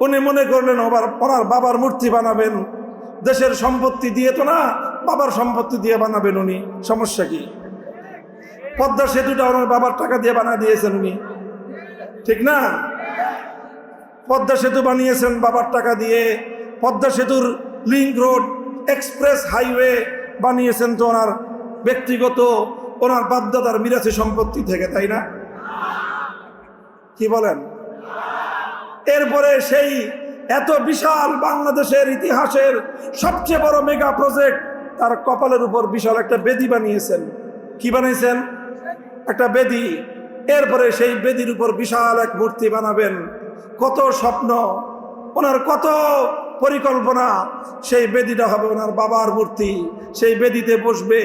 উনি মনে করলেন, ওবার ওনার বাবার মূর্তি বানাবেন। দেশের সম্পত্তি দিয়ে তো না, বাবার সম্পত্তি দিয়ে বানাবেন উনি। সমস্যা কি? পদ্মা সেতুটা ওনার বাবার টাকা দিয়ে বানা দিয়েছেন উনি। ঠিক না? পদ্মা সেতু বানিয়েছেন বাবার টাকা দিয়ে। পদ্মা সেতুর লিঙ্ক রোড, এক্সপ্রেস হাইওয়ে বানিয়েছেন তো ওনার ব্যক্তিগত, ওনার বাপদাদার মিরাসি সম্পত্তি থেকে, তাই না? কি বলেন? এরপরে সেই এত বিশাল বাংলাদেশের ইতিহাসের সবচেয়ে বড় মেগা প্রজেক্ট তার কপালের উপর বিশাল একটা বেদি বানিয়েছেন। কি বানিয়েছেন? একটা বেদি। এরপরে সেই বেদির উপর বিশাল এক মূর্তি বানাবেন। কত স্বপ্ন, ওনার কত পরিকল্পনা, সেই বেদিটা হবে ওনার বাবার মূর্তি। সেই বেদিতে বসবে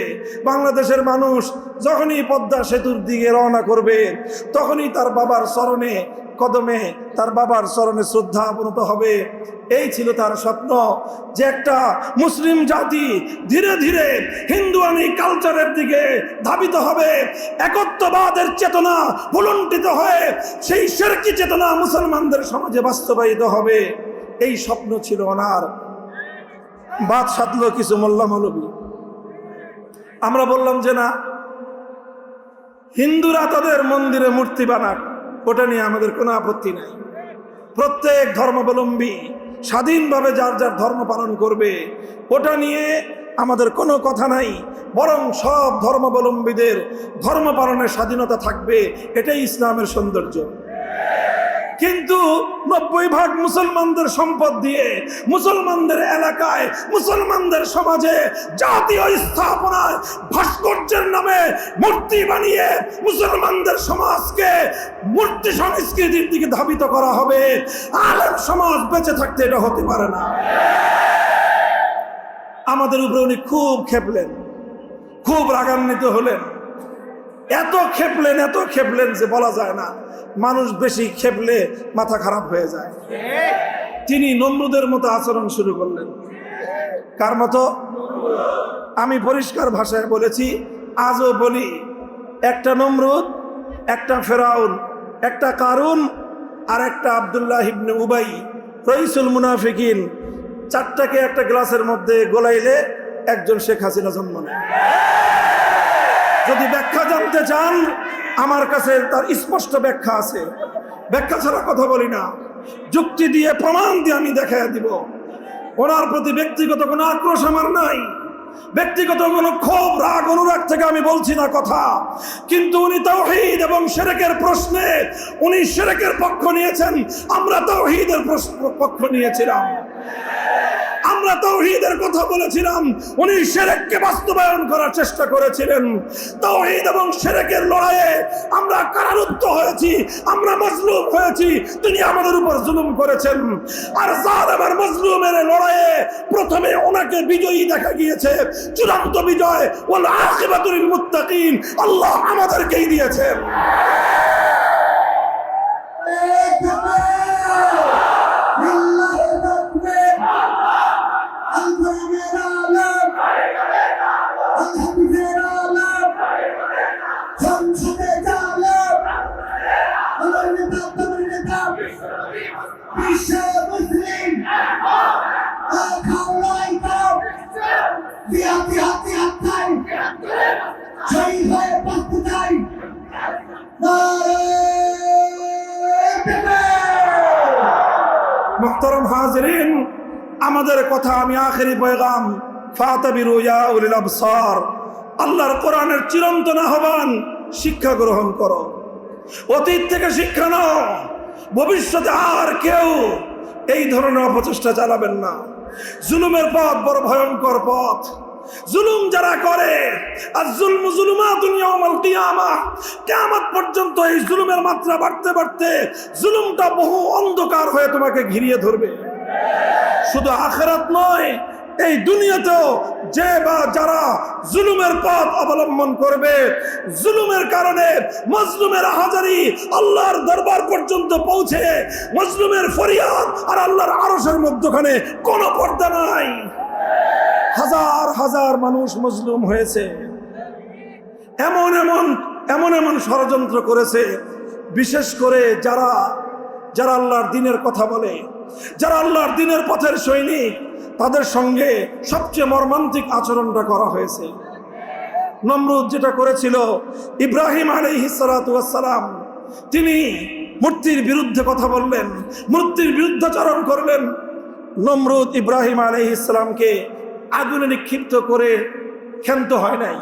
বাংলাদেশের মানুষ, যখনই পদ্মা সেতুর দিকে রওনা করবে, তখনই তার বাবার স্মরণে কদমে তার বাবার চরণে শ্রদ্ধা অবনত হবে। এই ছিল তার স্বপ্ন যে একটা মুসলিম জাতি ধীরে ধীরে হিন্দুয়ানি কালচারের দিকে ধাবিত হবে। একত্ববাদের চেতনা ভুলুণ্ঠিত হয়ে সেই শেরকি চেতনা মুসলমানদের সমাজে বাস্তবায়িত হবে। এই স্বপ্ন ছিল ওনার বাদ সাধলো কিছু মোল্লা মৌলবী আমরা বললাম যে না, হিন্দুরা তাদের মন্দিরে মূর্তি বানাক। ওটা নিয়ে আমাদের কোনো আপত্তি নাই। প্রত্যেক ধর্মাবলম্বী স্বাধীনভাবে যার যার ধর্ম পালন করবে, ওটা নিয়ে আমাদের কোনো কথা নাই। বরং সব ধর্মাবলম্বীদের ধর্ম পালনের স্বাধীনতা থাকবে, এটাই ইসলামের সৌন্দর্য। কিন্তু নব্বই ভাগ মুসলমানদের সম্পদ দিয়ে মুসলমানদের এলাকায়, মুসলমানদের সমাজে জাতীয় স্থাপনায় ভাস্কর্যের নামে মূর্তি বানিয়ে মুসলমানদের সমাজকে মূর্তি সংস্কৃতির দিকে ধাবিত করা হবে। আলেম সমাজ বেঁচে থাকতে এটা হতে পারে না। আমাদের উপরে উনি খুব খেপলেন, খুব রাগান্বিত হলেন। এত খেপলেন এত খেপলেন যে বলা যায় না, মানুষ বেশি খেপলে মাথা খারাপ হয়ে যায়। তিনি নমরুদের মতো আচরণ শুরু করলেন। কার মতো? আমি পরিষ্কার ভাষায় বলেছি, আজও বলি, একটা নমরুদ, একটা ফেরাউন, একটা কারুন আর একটা আবদুল্লাহ ইবনে উবাই, রইসুল মুনাফিকিন, চারটাকে একটা গ্লাসের মধ্যে গোলাইলে একজন শেখ হাসিনা জন্ম নেয়। যদি ব্যাখ্যা জানতে চান, আমার কাছে তার স্পষ্ট ব্যাখ্যা আছে। ব্যাখ্যা ছাড়া কথা বলি না। যুক্তি দিয়ে প্রমাণ দিয়ে আমি দেখাই দিব। ওনার প্রতি ব্যক্তিগত কোনো আক্রোশ আমার নাই। ব্যক্তিগত কোনো ক্ষোভ, রাগ, অনুরাগ থেকে আমি বলছি না কথা। কিন্তু উনি তৌহিদ এবং সেরেকের প্রশ্নে, উনি সেরেকের পক্ষ নিয়েছেন। আমরা প্রশ্ন- পক্ষ নিয়েছিলাম। আমরা তৌহিদের কথা বলেছিলাম। উনি সেরেককে বাস্তবায়ন করার চেষ্টা করেছিলেন। তৌহিদ এবং সেরেকের লড়াইয়ে আমরা কারারুদ্ধ হয়েছি, আমরা মজলুম হয়েছি, তিনি আমাদের উপর জুলুম করেছেন। আর জালেম আর মজলুমের লড়াইয়ে প্রথমে ওনাকে বিজয়ী দেখা গিয়েছে, চূড়ান্ত বিজয়, ওয়াল আখিরাতুল মুত্তাকিন, আল্লাহ আমাদেরকেই দিয়েছেন। হাজরিন, আমাদের কথা আমি আখেরি পয়গাম। ফাতাবিরু আল্লাহর কোরআনের চিরন্তন আহ্বান, শিক্ষা গ্রহণ করো। অতীত থেকে শিক্ষা নাও। ভবিষ্যতে আর কেউ এই ধরনের অপচেষ্টা চালাবেন না। জুলুমের পথ বড় ভয়ঙ্কর পথ। জুলুম যারা করে, আর জুলম জুলুমা দুনিয়া মাল কিয়ামা, কিয়ামত পর্যন্ত এই জুলুমের মাত্রা বাড়তে বাড়তে জুলুমটা বহু অন্ধকার হয়ে তোমাকে ঘিরিয়ে ধরবে। শুধু আখেরাত নয় এই দুনিয়াতেও যে বা যারা জুলুমের পথ অবলম্বন করবে, জুলুমের কারণে মজলুমের হাজারি আল্লাহর দরবার পর্যন্ত পৌঁছে, মজলুমের ফরিয়াদ আর আল্লাহর আরসের মধ্যখানে কোনো পর্দা নাই। হাজার হাজার মানুষ মজলুম হয়েছে। এমন এমন এমন এমন ষড়যন্ত্র করেছে, বিশেষ করে যারা যারা আল্লাহর দিনের কথা বলে যারা আল্লাহর দিনের পথের সৈনিক, তাদের সঙ্গে সবচেয়ে মর্মান্তিক আচরণটা করা হয়েছে। নমরুদ যেটা করেছিল, ইব্রাহিম আলাইহিসালাম তিনি মূর্তির বিরুদ্ধে কথা বললেন, মূর্তির বিরুদ্ধাচরণ করলেন। নমরুদ ইব্রাহিম আলাইহিসালামকে আগুনে নিক্ষিপ্ত করে ক্ষান্ত হয় নাই।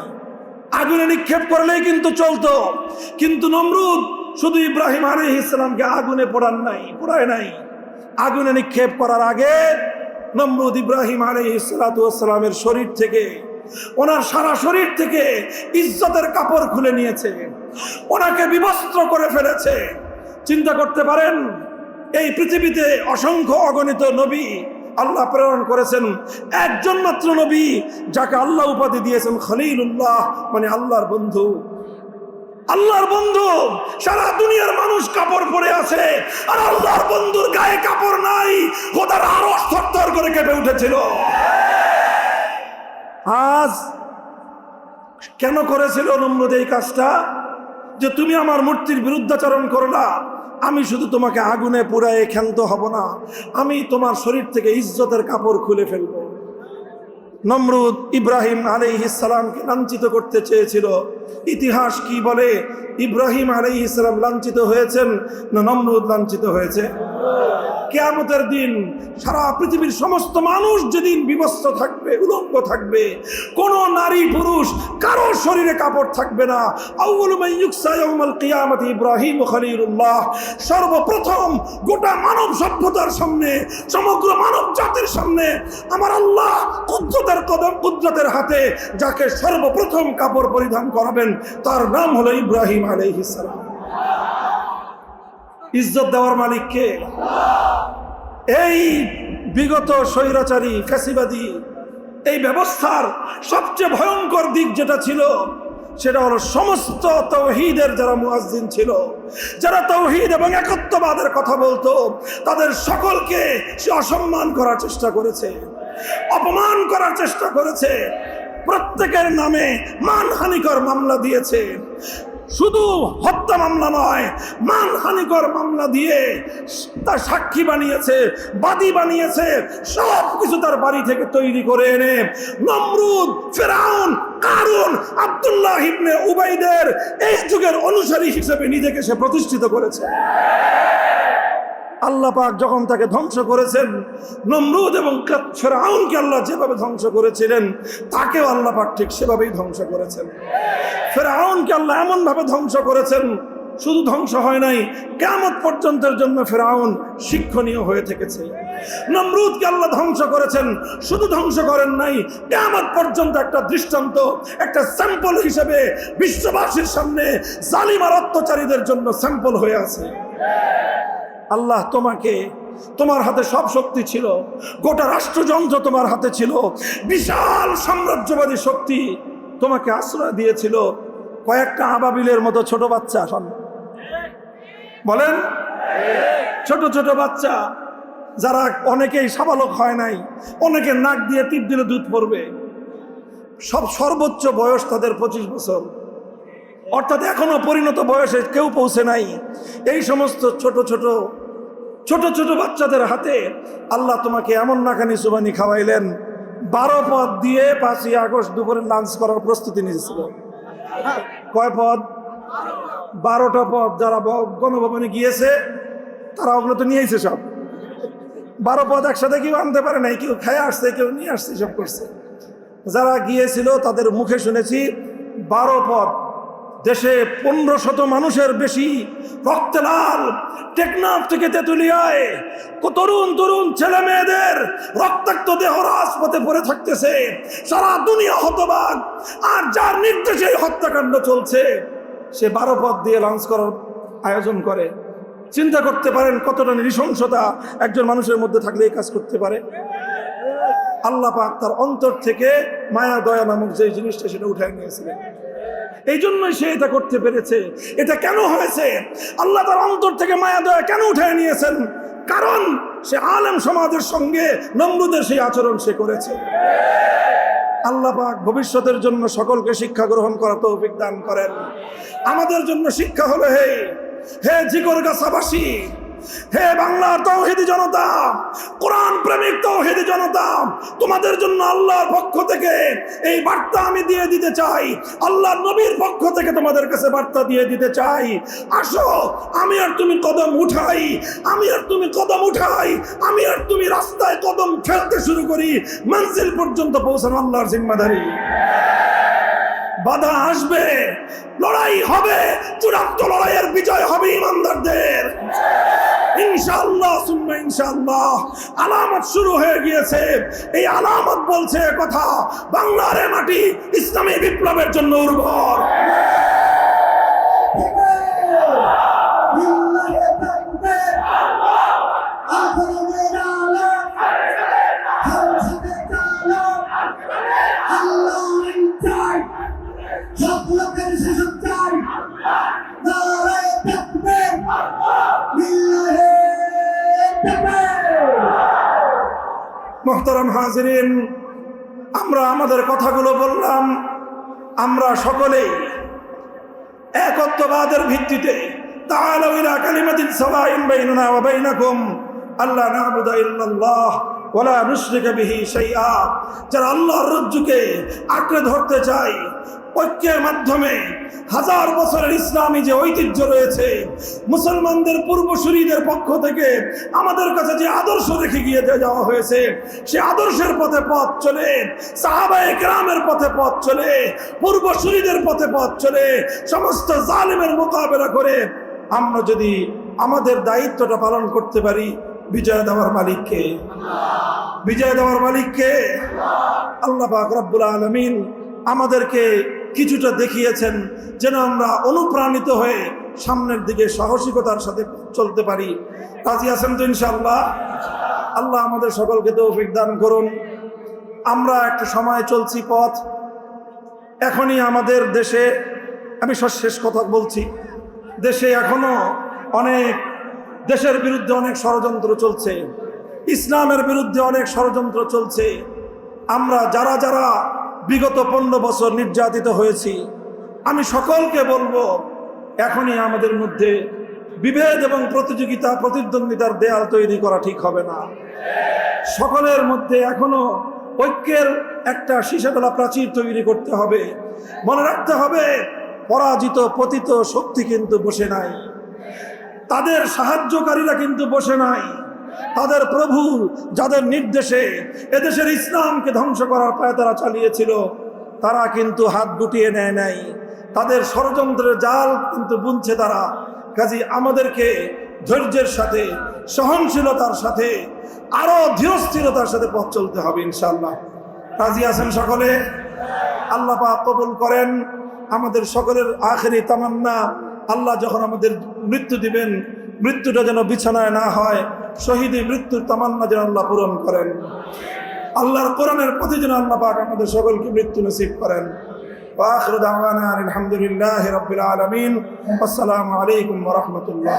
আগুনে নিক্ষেপ করলেই কিন্তু চলতো, কিন্তু নমরুদ শুধু ইব্রাহিম আলী ইসলামকে আগুনে পোড়ান নাই, পোড়ায় নাই। আগুনে নিক্ষেপ করার আগে নমরুদ ইব্রাহিম আলী ইসলাতামের শরীর থেকে, ওনার সারা শরীর থেকে ইজ্জতের কাপড় খুলে নিয়েছে। ওনাকে বিবস্ত্র করে ফেলেছে। চিন্তা করতে পারেন, এই পৃথিবীতে অসংখ্য অগণিত নবী আল্লাহ প্রেরণ করেছেন। একজন মাত্র নবী যাকে আল্লাহ উপাধি দিয়েছেন খালিল উল্লাহ মানে আল্লাহর বন্ধু। আল্লাহর বন্ধু, সারা দুনিয়ার মানুষ কাপড় পরে আছে, আর আল্লাহর বন্ধুর গায়ে কাপড় নাই, খোদার আরও থরথর করে কেঁপে উঠেছিল। আজ কেন করেছিল নমরুদ এই কাজটা? যে তুমি আমার মূর্তির বিরুদ্ধাচরণ করলা, আমি শুধু তোমাকে আগুনে পুরায় ক্ষান্ত হব না, আমি তোমার শরীর থেকে ইজ্জতের কাপড় খুলে ফেলব। নমরুদ ইব্রাহিম আলাইহিসালামকে লাঞ্ছিত করতে চেয়েছিল। ইতিহাস কি বলে? ইব্রাহিম আলাইহিসালাম লাঞ্ছিত হয়েছেন না নমরুদ লাঞ্ছিত হয়েছে? কেয়ামতের দিন সারা পৃথিবীর সমস্ত মানুষ যেদিন বিবস্ত্র থাকবে, উলঙ্গ থাকবে, কোন নারী, পুরুষ, কারও শরীরে কাপড় থাকবে না। কিয়ামতি ইব্রাহিম খলিলুল্লাহ। সর্বপ্রথম গোটা মানব সভ্যতার সামনে, সমগ্র মানব জাতির সামনে আমার আল্লাহ কুদরতের কদম, কুদরতের হাতে যাকে সর্বপ্রথম কাপড় পরিধান করাবেন, তার নাম হলো ইব্রাহিম আলাইহিস সালাম। ইজ্জত দেওয়ার মালিক কে? এই বিগত স্বৈরাচারী, ফ্যাসিবাদী, এই ব্যবস্থার সবচেয়ে ভয়ঙ্কর দিক যেটা ছিল, সেটা হলো সমস্ত তৌহিদের যারা মুয়াজ্জিন ছিল, যারা তৌহিদ এবং একত্ববাদের কথা বলতো, তাদের সকলকে সে অসম্মান করার চেষ্টা করেছে, অপমান করার চেষ্টা করেছে, প্রত্যেকের নামে মানহানিকর মামলা দিয়েছে। শুধু হত্যা মামলা নয়, মানহানিকর মামলা দিয়ে তার সাক্ষী বানিয়েছে, বাদী বানিয়েছে সব কিছু তার বাড়ি থেকে তৈরি করে এনে নমরুদ, ফেরাউন, কারুন, আবদুল্লাহ ইবনে উবাইদের এই যুগের অনুসারী হিসেবে নিজেকে সে প্রতিষ্ঠিত করেছে। আল্লাহ পাক যখন তাকে ধ্বংস করেছেন, নমরুদ এবং ফেরাউনকে আল্লাহ যেভাবে ধ্বংস করেছিলেন, তাকেও আল্লাহ পাক ঠিক সেভাবেই ধ্বংস করেছেন। ফেরাউনকে আল্লাহ এমনভাবে ধ্বংস করেছেন, শুধু ধ্বংস হয় নাই কেমন পর্যন্তের জন্য ফেরাউন শিক্ষণীয় হয়ে থেকেছে। নমরুদকে আল্লাহ ধ্বংস করেছেন, শুধু ধ্বংস করেন নাই কেমন পর্যন্ত একটা দৃষ্টান্ত, একটা স্যাম্পল হিসেবে বিশ্ববাসীর সামনে জালিমার অত্যাচারীদের জন্য স্যাম্পল হয়ে আছে। আল্লাহ তোমাকে, তোমার হাতে সব শক্তি ছিল। গোটা রাষ্ট্রযন্ত্র তোমার হাতে ছিল। বিশাল সাম্রাজ্যবাদী শক্তি তোমাকে আশ্রয় দিয়েছিল। কয়েকটা আবাবিলের মতো ছোট বাচ্চা বলেন? ছোট ছোট বাচ্চা যারা অনেকেই সাবালক হয় নাই, অনেকে নাক দিয়ে টিপ দিলে দুধ পড়বে। সব সর্বোচ্চ বয়স তাদের পঁচিশ বছর। অর্থাৎ এখনও পরিণত বয়সে কেউ পৌঁছে নাই। এই সমস্ত ছোট ছোট ছোট ছোট বাচ্চাদের হাতে আল্লাহ তোমাকে এমন নাকানি সুবানি খাওয়াইলেন, বারো পদ দিয়ে পাঁচই আগস্ট দুপুরে লাঞ্চ করার প্রস্তুতি নিয়েছিল। কয় পদ? বারোটা পদ যারা গণভবনে গিয়েছে, তারা ওগুলো তো নিয়েছে সব। বারো পদ একসাথে কেউ আনতে পারে নাই, কেউ খেয়ে আসছে, কেউ নিয়ে আসছে, সব করছে। যারা গিয়েছিল তাদের মুখে শুনেছি, বারো পদ দেশে পনেরো শত মানুষের বেশি রক্তে লাল, টেকনাফ থেকে তেঁতুলিয়ায় তরুণ তরুণ ছেলে মেয়েদের রক্তাক্ত দেহ রাজপথে পড়ে থাকতেছে। সারা দুনিয়া হতবাক। আর যার নির্দেশে হত্যাকাণ্ড চলছে, সে বারো পথ দিয়ে লঞ্চ করার আয়োজন করে। চিন্তা করতে পারেন কতটা নৃশংসতা একজন মানুষের মধ্যে থাকলে এই কাজ করতে পারে। আল্লাহ পাক তার অন্তর থেকে মায়া, দয়া নামক যে জিনিসটা সেটা উঠায় নিয়েছিলেন। এই জন্যই সে এটা করতে পেরেছে। এটা কেন হয়েছে? আল্লাহ তার অন্তর থেকে মায়া দয়া কেন উঠায় নিয়েছেন? কারণ সে আলেম সমাজের সঙ্গে নমরুদের সেই আচরণ সে করেছে। আল্লাহ পাক ভবিষ্যতের জন্য সকলকে শিক্ষা গ্রহণ করা তৌফিক দান করেন। আমাদের জন্য শিক্ষা হলো, হে হে জিগর গাছাবাসী হে বাংলার তৌহিদি জনতা, কোরআন প্রেমিক তৌহিদি জনতা, তোমাদের জন্য আল্লাহর পক্ষ থেকে এই বার্তা আমি দিয়ে দিতে চাই। আল্লাহ নবীর পক্ষ থেকে তোমাদের কাছে বার্তা দিয়ে দিতে চাই। আসো, আমি আর তুমি কদম উঠাই, আমি আর তুমি কদম উঠাই, আমি আর তুমি রাস্তায় কদম ফেলতে শুরু করি। মঞ্জিল পর্যন্ত পৌঁছানো আল্লাহর জিম্মাদারি। বাধা আসবে, লড়াই হবে, চূড়ান্ত লড়াইয়ের বিজয় হবে ইমানদারদের। ইনশাআল্লাহ সুন্না ইনশাআল্লাহ, আলামত শুরু হয়ে গিয়েছে। এই আলামত বলছে কথা, বাংলার মাটি ইসলামী বিপ্লবের জন্য উর্বর। মোহতারাম হাজরিন, আমরা আমাদের কথাগুলো বললাম, আমরা সকলেই একত্ববাদের ভিত্তিতে আল্লাহ ইল্লাল্লাহ যারা আল্লাহর রজ্জুকে আঁকড়ে ধরতে চায় ঐক্যের মাধ্যমে হাজার বছরের ইসলামী যে ঐতিহ্য রয়েছে, মুসলমানদের পূর্বসূরীদের পক্ষ থেকে আমাদের কাছে যে আদর্শ রেখে গিয়ে যাওয়া হয়েছে, সে আদর্শের পথে পথ চলে সাহাবায়ে গ্রামের পথে পথ চলে, পূর্বসূরীদের পথে পথ চলে, সমস্ত জালিমের মোকাবেলা করে আমরা যদি আমাদের দায়িত্বটা পালন করতে পারি, বিজয় দেওয়ার মালিককে। বিজয় দেওয়ার মালিককে। আল্লাহ পাক রব্বুল আলমিন আমাদেরকে কিছুটা দেখিয়েছেন যেন আমরা অনুপ্রাণিত হয়ে সামনের দিকে সাহসিকতার সাথে চলতে পারি। রাজি আছেন তো ইনশাআল্লাহ? আল্লাহ আমাদের সকলকে তৌফিক দান করুন। আমরা একটা সময় চলছি পথ। এখনই আমাদের দেশে, আমি শেষ কথা বলছি, দেশে এখনও অনেক, দেশের বিরুদ্ধে অনেক ষড়যন্ত্র চলছে। ইসলামের বিরুদ্ধে অনেক ষড়যন্ত্র চলছে। আমরা যারা যারা বিগত পনেরো বছর নির্যাতিত হয়েছি। আমি সকলকে বলব, এখনই আমাদের মধ্যে বিভেদ এবং প্রতিযোগিতা, প্রতিদ্বন্দ্বিতার দেয়াল তৈরি করা ঠিক হবে না। সকলের মধ্যে এখনও ঐক্যের একটা শিশাতলা প্রাচীর তৈরি করতে হবে। মনে রাখতে হবে, পরাজিত, পতিত শক্তি কিন্তু বসে নাই। তাদের সাহায্যকারীরা কিন্তু বসে নাই। তাদের প্রভু যাদের নির্দেশে এদেশের ইসলামকে ধ্বংস করার পায় তারা চালিয়েছিল, তারা কিন্তু হাত গুটিয়ে নেয় নাই। তাদের ষড়যন্ত্রের জাল কিন্তু বুনছে তারা। কাজী আমাদেরকে ধৈর্যের সাথে, সহনশীলতার সাথে, আরও ধীরস্থিরতার সাথে পথ চলতে হবে ইনশাল্লাহ রাজি আছেন সকলে? আল্লাহ পাক কবুল করেন। আমাদের সকলের আখেরি তামান্না, আল্লাহ যখন আমাদের মৃত্যু দিবেন মৃত্যুটা যেন বিছানায় না হয় শহীদি মৃত্যুর তামান্না যেন আল্লাহ পূরণ করেন আল্লাহর কোরআনের পথে যেন আল্লাহ পাক আমাদের সকলকে মৃত্যু নসিব করেন وآخر دعوانا أن الحمد لله رب العالمين والسلام عليكم ورحمة الله